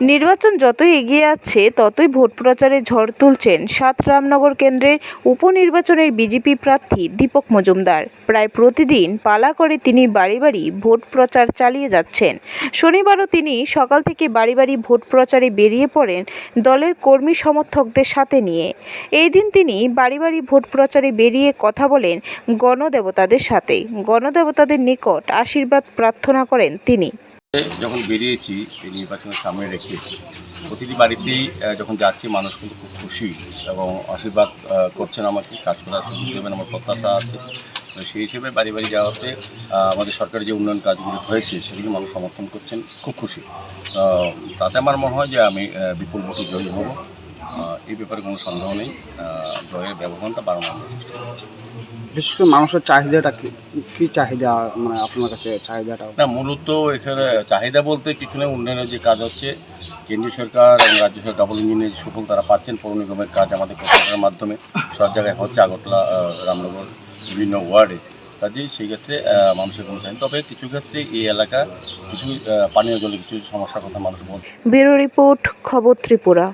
নির্বাচন যতই এগিয়ে আসছে ততই ভোট প্রচারে ঝড় তুলছেন সাত রামনগর কেন্দ্রের উপনির্বাচনের বিজেপি প্রার্থী দীপক মজুমদার। প্রায় প্রতিদিন পালা করে তিনি বাড়ি বাড়ি ভোট প্রচার চালিয়ে যাচ্ছেন। শনিবারও তিনি সকাল থেকে বাড়ি বাড়ি ভোট প্রচারে বেরিয়ে পড়েন দলের কর্মী সমর্থকদের সাথে নিয়ে। এই দিন তিনি বাড়ি বাড়ি ভোট প্রচারে বেরিয়ে কথা বলেন গণদেবতাদের সাথে। গণদেবতাদের নিকট আশীর্বাদ প্রার্থনা করেন তিনি। যখন বেরিয়েছি, এই নির্বাচনের সামনে রেখে প্রতিটি বাড়িতেই যখন যাচ্ছি, মানুষ কিন্তু খুব খুশি এবং আশীর্বাদ করছেন আমাকে, কাজ করার সুযোগ দেবেন, আমার প্রত্যাশা আছে। সেই হিসেবে বাড়ি বাড়ি যাওয়াতে আমাদের সরকারের যে উন্নয়ন কাজগুলো হয়েছে, সেগুলি মানুষ সমর্থন করছেন, খুব খুশি। তাতে আমার মনে হয় যে আমি বিপুল ভোটে জয়ী হব। এই ব্যাপারে কোনো সন্দেহ নেই। আহ, জয়ের ব্যবধানটা বাড়ানো হবে। বিশেষ করে মানুষের চাহিদাটা কি কি চাহিদা? মানে আপনার কাছে চাহিদাটা? না মূলত এখানে চাহিদা বলতে কিছু না উন্নয়নের যে কাজ হচ্ছে কেন্দ্রীয় সরকার এবং রাজ্য সরকার ডাবল ইঞ্জিনের যে সুফল তারা পাচ্ছেন পৌর নিগমের কাজ আমাদের প্রকল্পের মাধ্যমে। সব জায়গায় হচ্ছে আগরতলা রামনগর বিভিন্ন ওয়ার্ডে। কাজেই সেই ক্ষেত্রে মানুষের কোনো চাহিদা তবে কিছু ক্ষেত্রে এই এলাকা কিছু পানীয় জলের কিছু সমস্যার কথা মানুষ বলছে। ব্যুরো রিপোর্ট খবর ত্রিপুরা।